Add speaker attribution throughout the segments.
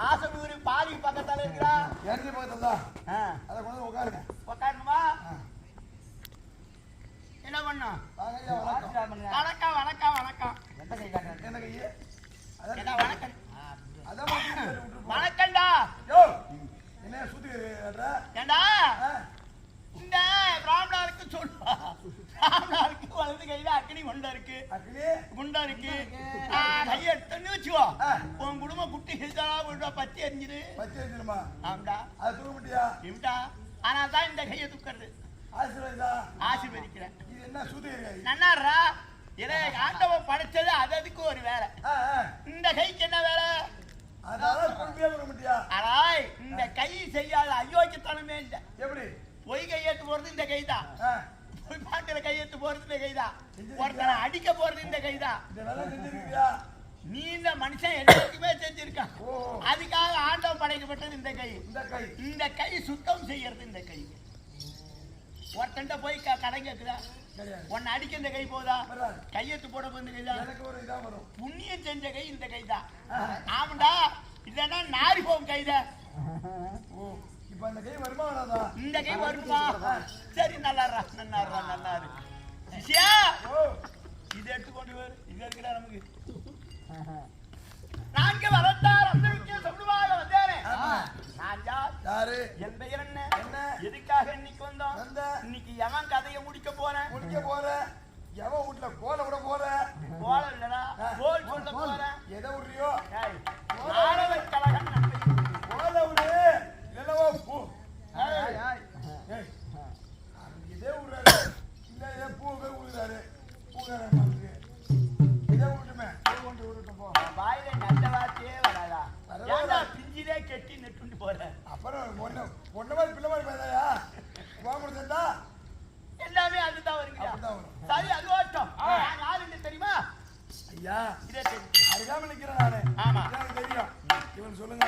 Speaker 1: Asanur poly பக்கத்தால இருக்கிறா
Speaker 2: இறங்கி பக்கத்துல அதை கொண்டு உட்காருங்க.
Speaker 1: உட்காரணுமா. என்ன பண்ணும்
Speaker 2: வணக்கம்.
Speaker 1: வணக்கம் வணக்கம் வணக்கம். வணக்கம்டா.
Speaker 2: என்ன சுத்தி கட்டுற
Speaker 1: ஏண்டா?
Speaker 2: ஆ,
Speaker 1: இந்த பிராமணருக்கு சொல்லுவா பிராமணருக்கு வலது கையில அக்னி குண்டா இருக்கு. குண்டா இருக்கு. ஆ, கையெடுத்துன்னு வச்சுக்கோ. உன் குடும்பம் குட்டி ஹில்தா விடுவா பத்தி எரிஞ்சிரு
Speaker 2: பச்சை வச்சிருமா
Speaker 1: ஆம்டா
Speaker 2: அது தூக்க முடியா
Speaker 1: இம்டா ஆனா தான் இந்த கையை துக்கிறது
Speaker 2: ஆசீர்வாதா
Speaker 1: ஆசீர்வதிக்கிறேன்
Speaker 2: இது என்ன சுத்தி கை
Speaker 1: நன்னாடுறா இதை ஆண்டவன் படைச்சது அது அதுக்கு ஒரு வேலை இந்த கைக்கு என்ன வேலை அடாய் இந்த கை செய்யாத அயோக்கியத்தனமே இல்லை
Speaker 2: எப்படி
Speaker 1: பொய் கையெழுத்து போறது இந்த கைதான்
Speaker 2: ஆ,
Speaker 1: பொய் பாட்டுல கையெழுத்து போறது இந்த கைதான் ஒருத்தனை அடிக்க போறது இந்த
Speaker 2: செஞ்சிருக்கியா
Speaker 1: நீ இந்த மனுஷன் எல்லாருக்குமே செஞ்சிருக்கான் அதுக்காக ஆண்டவன் படைக்கப்பட்டது இந்த கை.
Speaker 2: இந்த கை.
Speaker 1: இந்த கை சுத்தம் செய்யறது இந்த கை. ஒருத்தன்ட்ட போய் க- கடன்
Speaker 2: கிடையாது.
Speaker 1: உன்னை அடிக்க இந்த கை போதா? கையெழுத்து போட இந்த
Speaker 2: இதா வரும்.
Speaker 1: புண்ணியம் செஞ்ச கை இந்த கைதான் ஆமாண்டா இல்லைன்னா நாரி போகும்
Speaker 2: இப்ப அந்த கை வருமா
Speaker 1: இந்த கை வருமா? சரி நல்லாடுறா நல்லாரு சிஷ்யா
Speaker 2: ஓ.
Speaker 1: இது எடுத்துக்கொண்டு வரு. இது இருக்குடா நமக்கு நான்கு வரத்தார் அந்தரிக்க சொல்லுவாக வந்தேனே. நான் யார்?
Speaker 2: யாரு?
Speaker 1: என் பெயர் என்ன?
Speaker 2: என்ன?
Speaker 1: எதுக்காக இன்னைக்கு வந்தோம்?
Speaker 2: வந்த?
Speaker 1: இன்னைக்கு எவன் கதையை முடிக்க போறேன்
Speaker 2: முடிக்க போற? எவன் வீட்டுல கோல விட போற?
Speaker 1: போல இல்லடா கோல் சொல்ல போறேன்
Speaker 2: எதை விடுறியோ?
Speaker 1: நாரத கழகம் கெட்டி நெட்டுண்டு போற.
Speaker 2: அப்புறம் ஒண்ணு ஒண்ணு மாதிரி பிள்ளை மாதிரி பேசாயா கோபுரத்தா
Speaker 1: எல்லாமே அதுதான் வருங்க சரி அது ஓட்டம். யாருன்னு தெரியுமா?
Speaker 2: ஐயா
Speaker 1: இதே தெரியும்.
Speaker 2: நிக்கிறேன் நானு.
Speaker 1: ஆமா.
Speaker 2: தெரியும். இவன் சொல்லுங்க.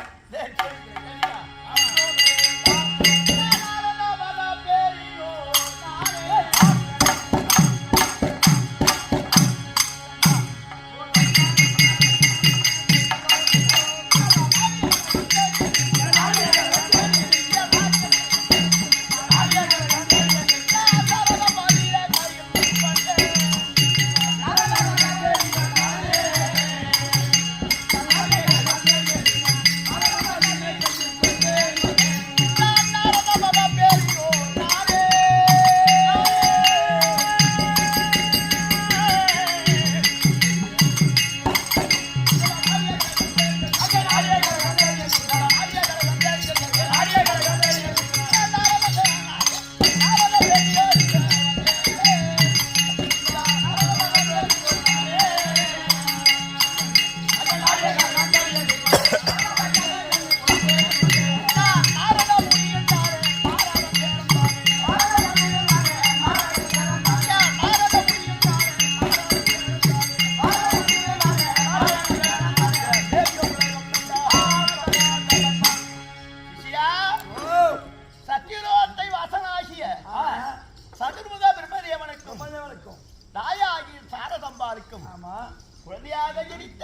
Speaker 1: தாயாகி சாரதம்பாளுக்கும்
Speaker 2: ஆமா.
Speaker 1: குழந்தையாக ஜனித்த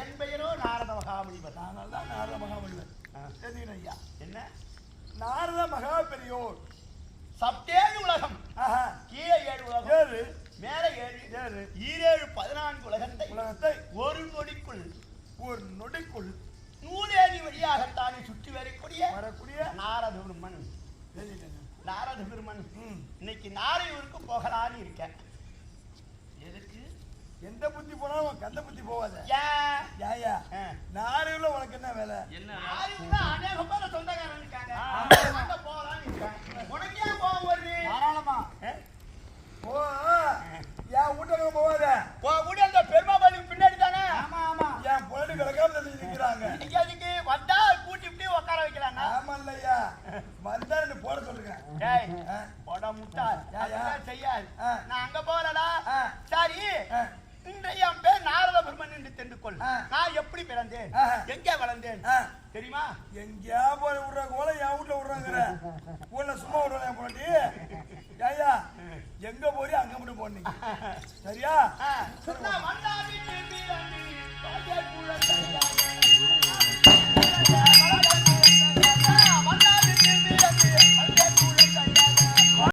Speaker 1: என் பெயரோ நாரத மகாமுனிவர்.
Speaker 2: நாங்கள் தான் நாரத மகாபலிவர் ஐயா.
Speaker 1: என்ன?
Speaker 2: நாரத மகா பெரியோர்
Speaker 1: சப்தேழு உலகம். கீழே ஏழு உலகம்.
Speaker 2: ஏழு.
Speaker 1: மேல ஏழு.
Speaker 2: ஏழு.
Speaker 1: ஈரேழு பதினான்கு உலகத்தை.
Speaker 2: உலகத்தை.
Speaker 1: ஒரு நொடிக்குள்.
Speaker 2: ஒரு நொடிக்குள்.
Speaker 1: நூலேணி வழியாகத்தானே சுற்றி வரக்கூடிய
Speaker 2: வரக்கூடிய
Speaker 1: நாரத பெருமன்.
Speaker 2: தெரியுங்க
Speaker 1: நாரத பெருமன்.
Speaker 2: ம்.
Speaker 1: இன்னைக்கு நாரையூருக்கு போகலான்னு இருக்கேன்.
Speaker 2: எந்த புத்தி போனாலும் உன் கந்த புத்தி போவாத.
Speaker 1: ஏன்
Speaker 2: யாயா
Speaker 1: ஆ.
Speaker 2: நாரையுள்ள உனக்கு என்ன வேலை?
Speaker 1: நாரையூர்ல அநேக பேர் சொந்தக்காரன் இருக்காங்க. உனக்கு ஏன் போக வருது?
Speaker 2: தாராளமா? ஓ என் வீட்டுக்கு போவாத.
Speaker 1: உன் கூட அந்த பெருமாபாளையம் பின்னாடி தானே?
Speaker 2: ஆமா ஆமா. என் பொண்ணு கிடக்காம தெரிஞ்சு நிக்கிறாங்க.
Speaker 1: இன்னைக்கு அதுக்கு வந்தா கூட்டி இப்படி உட்கார வைக்கலாம்னா?
Speaker 2: ஆமா இல்லையா வந்தா என்ன போட சொல்லுங்க.
Speaker 1: டேய்
Speaker 2: ஆ.
Speaker 1: போட முட்டாள்
Speaker 2: யா, யா.
Speaker 1: அதெல்லாம் செய்யாது.
Speaker 2: ஆ.
Speaker 1: நான் அங்க போகலடா.
Speaker 2: ஆ.
Speaker 1: சரி.
Speaker 2: ஆ.
Speaker 1: இன்றைய பேர் நாரத பிரம்மன் என்று தெரிந்து கொள். நான் எப்படி பிறந்தேன். எங்கே வளர்ந்தேன். தெரியுமா?
Speaker 2: எங்கேயா போய் விடுறாங்க போல என் வீட்டுல விடுறாங்கிற. ஊர்ல சும்மா என் பொண்ணு ஏயா எங்க போறியோ அங்க மட்டும் போனீங்க சரியா?